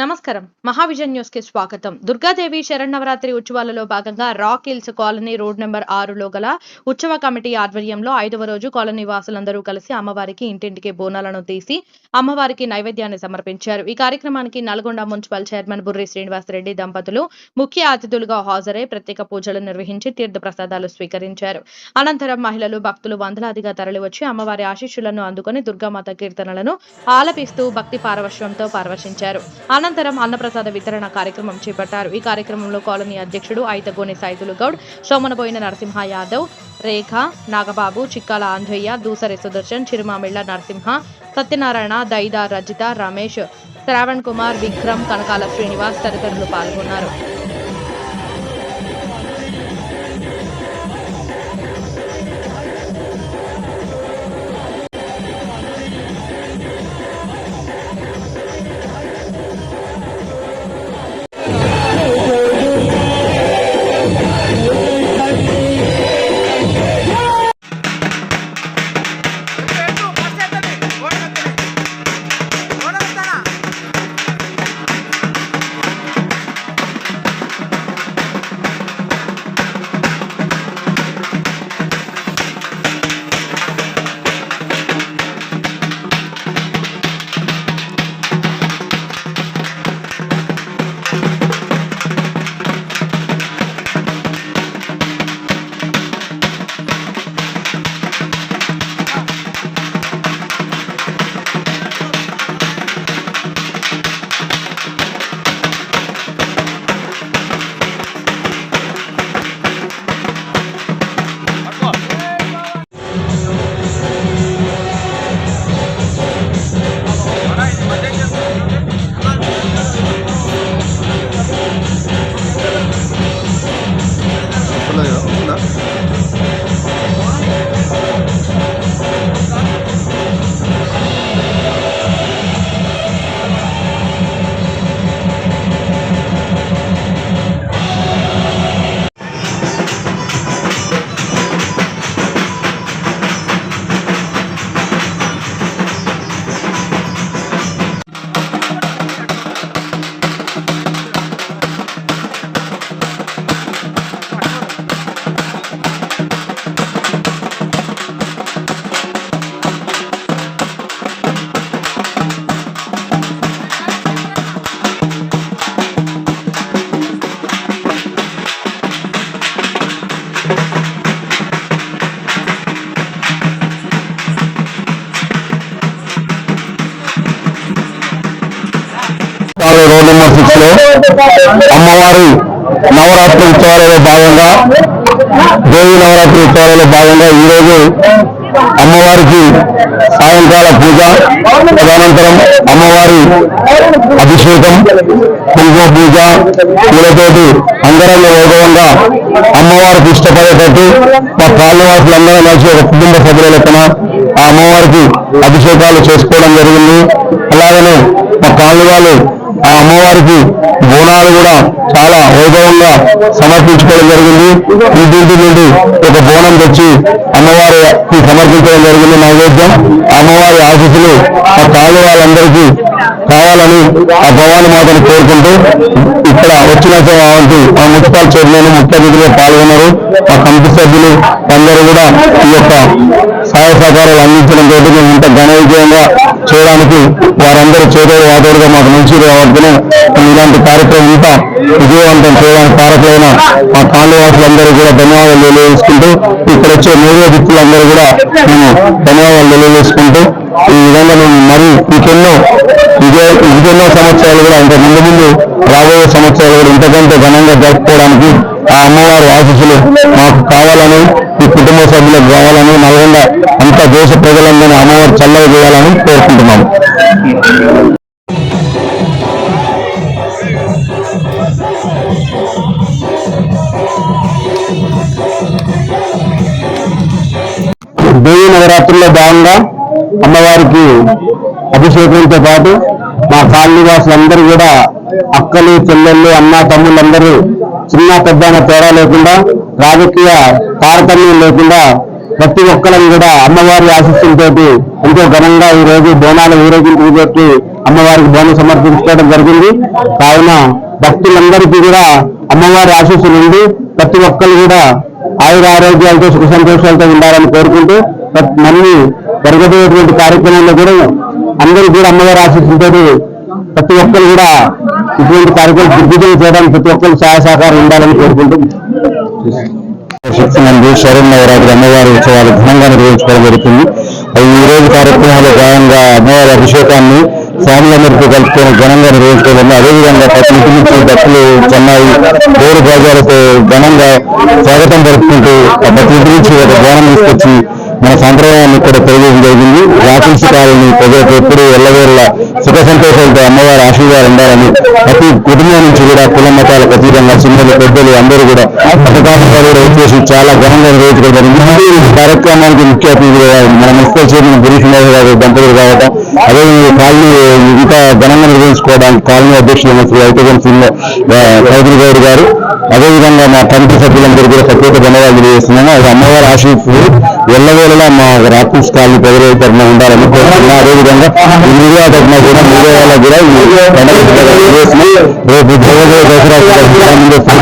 నమస్కారం. మహావిజన్ న్యూస్కి స్వాగతం. దుర్గాదేవి శరణవరాత్రి ఉత్సవాలలో భాగంగా Rock Hills colony road number ఆరులో గల ఉత్సవ కమిటీ ఆధ్వర్యంలో ఐదవ రోజు కాలనీ వాసులందరూ కలిసి అమ్మవారికి ఇంటింటికి బోనాలను తీసి అమ్మవారికి నైవేద్యాన్ని సమర్పించారు. ఈ కార్యక్రమానికి నల్గొండ మున్సిపల్ చైర్మన్ బుర్రి శ్రీనివాసరెడ్డి దంపతులు ముఖ్య అతిథులుగా హాజరై ప్రత్యేక పూజలు నిర్వహించి తీర్థ ప్రసాదాలు స్వీకరించారు. అనంతరం మహిళలు భక్తులు వందలాదిగా తరలివచ్చి అమ్మవారి ఆశీస్సులను అందుకొని దుర్గామాత కీర్తనలను ఆలపిస్తూ భక్తి పారవశ్యంతో పారవశించారు. అనంతరం అనంతరం అన్నప్రసాద వితరణ కార్యక్రమం చేపట్టారు. ఈ కార్యక్రమంలో కాలనీ అధ్యక్షుడు ఐతగోని సైదులు గౌడ్ సోమనబోయిన నరసింహ యాదవ్ రేఖ నాగబాబు చిక్కాల ఆంజయ్య దూసరి సుదర్శన్ చిరుమామిళ్ళ నరసింహ సత్యనారాయణ దైదా రజిత రమేష్ శ్రావణ్ కుమార్ విక్రమ్ కనకాల శ్రీనివాస్ తదితరులు పాల్గొన్నారు. だよ。అమ్మవారి నవరాత్రి ఉత్సవాలలో భాగంగా దేవి నవరాత్రి ఉత్సవాలలో భాగంగా ఈరోజు అమ్మవారికి సాయంకాల పూజ తదనంతరం అమ్మవారి అభిషేకం కుంకుమ పూజ పూలతోటి అంగరంగ వైభవంగా అమ్మవారికి ఇష్టపడేటట్టు మా కాలనివాసులందరం కలిసి ఒక కుటుంబ సభ్యుల లెక్కన ఆ అమ్మవారికి అభిషేకాలు చేసుకోవడం జరిగింది. అలాగనే మా కాలనీ వాళ్ళు ఆ అమ్మవారికి బోనాలు కూడా చాలా వైభవంగా సమర్పించుకోవడం జరిగింది. ఇంటింటి నుండి ఒక బోనం తెచ్చి అమ్మవారికి సమర్పించడం జరిగింది నైవేద్యం. అమ్మవారి ఆశీస్సులు ఆ కాలనీ వాళ్ళందరికీ కావాలని ఆ భవాని మాతను కోరుకుంటూ ఇక్కడ వచ్చిన ఆ మున్సిపల్ చైర్మన్ ముఖ్య అతిథిగా పాల్గొన్నారు. మా కమిటీ సభ్యులు అందరూ కూడా ఈ యొక్క సహాయ సహకారాలు అందించడం తోటి మేము ఇంత ఘన విజయంగా చేయడానికి వారందరూ చేదోడు వాదోడుగా మాకు మంచిది రావద్దని. ఇలాంటి కార్యక్రమం ఇంత విజయవంతం చేయడానికి కారకమైన మా కాలనివాసులందరూ కూడా ధన్యవాదాలు తెలియజేసుకుంటూ ఇక్కడ వచ్చే మీడియా వ్యక్తులందరూ కూడా మేము ధన్యవాదాలు తెలియజేసుకుంటూ ఈ విధంగా మేము మరి ఇంకెన్నో విజయ ఇంకెన్నో సంవత్సరాలు కూడా ఇంకా ముందు ముందు రాబోయే సంవత్సరాలు కూడా ఇంతకంటే ఘనంగా జరుపుకోవడానికి ఆ అమ్మవారి ఆశీస్సులు మాకు కావాలని కుటుంబ సభ్యులకు కావాలని నల్గొండ అంతా దేశ ప్రజలందరినీ అమ్మవారు చల్లగా చేయాలని కోరుకుంటున్నాము. దేవి నవరాత్రుల్లో భాగంగా అమ్మవారికి అభిషేకంతో పాటు మా కాలనీవాసులందరూ కూడా అక్కలు చెల్లెళ్ళు అన్న తమ్ముళ్ళందరూ చిన్న పెద్ద తేడా లేకుండా రాజకీయ తారతమ్యం లేకుండా ప్రతి ఒక్కరం కూడా అమ్మవారి ఆశీస్సులతోటి ఎంతో ఘనంగా ఈ రోజు బోనాల ఊరేగింపు పెట్టి అమ్మవారికి బోనం సమర్పించుకోవడం జరిగింది. కావున భక్తులందరికీ కూడా అమ్మవారి ఆశీస్సులు ఉండి ప్రతి ఒక్కరు కూడా ఆయుర ఆరోగ్యాలతో సుఖ సంతోషాలతో ఉండాలని కోరుకుంటూ మళ్ళీ జరగబోయేటువంటి కార్యక్రమంలో కూడా అందరూ కూడా అమ్మవారి ఆశీస్సులతో ప్రతి ఒక్కరు కూడా ఇటువంటి కార్యక్రమం దిగ్విజయం చేయడానికి ప్రతి ఒక్కరు సహాయ సహకారం ఉండాలని కోరుకుంటూ శక్తినందు శరణ్ నవరాత్రి అమ్మవారి ఉత్సవాలు ఘనంగా నిర్వహించుకోవడం జరుగుతుంది. ఈ రోజు కార్యక్రమంలో భాగంగా అమ్మవారి అభిషేకాన్ని స్వాములందరితో కలుపుకొని ఘనంగా నిర్వహించుకోవడం అదేవిధంగా ప్రతి ఇంటి నుంచి భక్తులు చెన్నై వేరు బాజాలతో ఘనంగా స్వాగతం జరుపుకుంటూ ఆ ప్రతి ఇంటి నుంచి ఒక జ్ఞానం తీసుకొచ్చి మన సాంప్రదాయాన్ని కూడా తెలియజేయడం జరిగింది. రాక్షసి కాలని ప్రజలకు ఎప్పుడు ఎల్లవేళ్ళ సుఖ సంతోషాలతో అమ్మవారి ఆశీర్వాదాలు ఉండాలని ప్రతి కుటుంబం నుంచి కూడా కుల మతాలకు అతీతంగా చిన్నలు పెద్దలు అందరూ కూడా పథకాలు కూడా వచ్చేసి చాలా ఘనంగా నిర్వహించడం ఈ కార్యక్రమానికి ముఖ్య అతిథిగా మన మున్సిపల్ చైర్మన్ గిరీష్ నాయక్ గారు దంపతులు కావటం అదేవిధంగా కాలనీ ఇంకా ఘనంగా నిర్వహించుకోవడానికి కాలనీ అధ్యక్షులు శ్రీ ఐతగం సింగ్ చౌదరి గౌడ్ గారు అదేవిధంగా మా కమిటీ సభ్యులందరూ కూడా ప్రత్యేక ధన్యవాదాలు తెలియజేస్తున్నాను. అది అమ్మవారి ఆశీస్సులు. ఎల్లవేళలా మా రాత్రి కాలనీ ప్రజల తరఫున ఉండాలని కోరుతున్నాను అదేవిధంగా ఈ మీడియా తరఫున కూడా మీడియా వాళ్ళకు కూడా ఈ పండుగ రేపు జగదేవ దసరా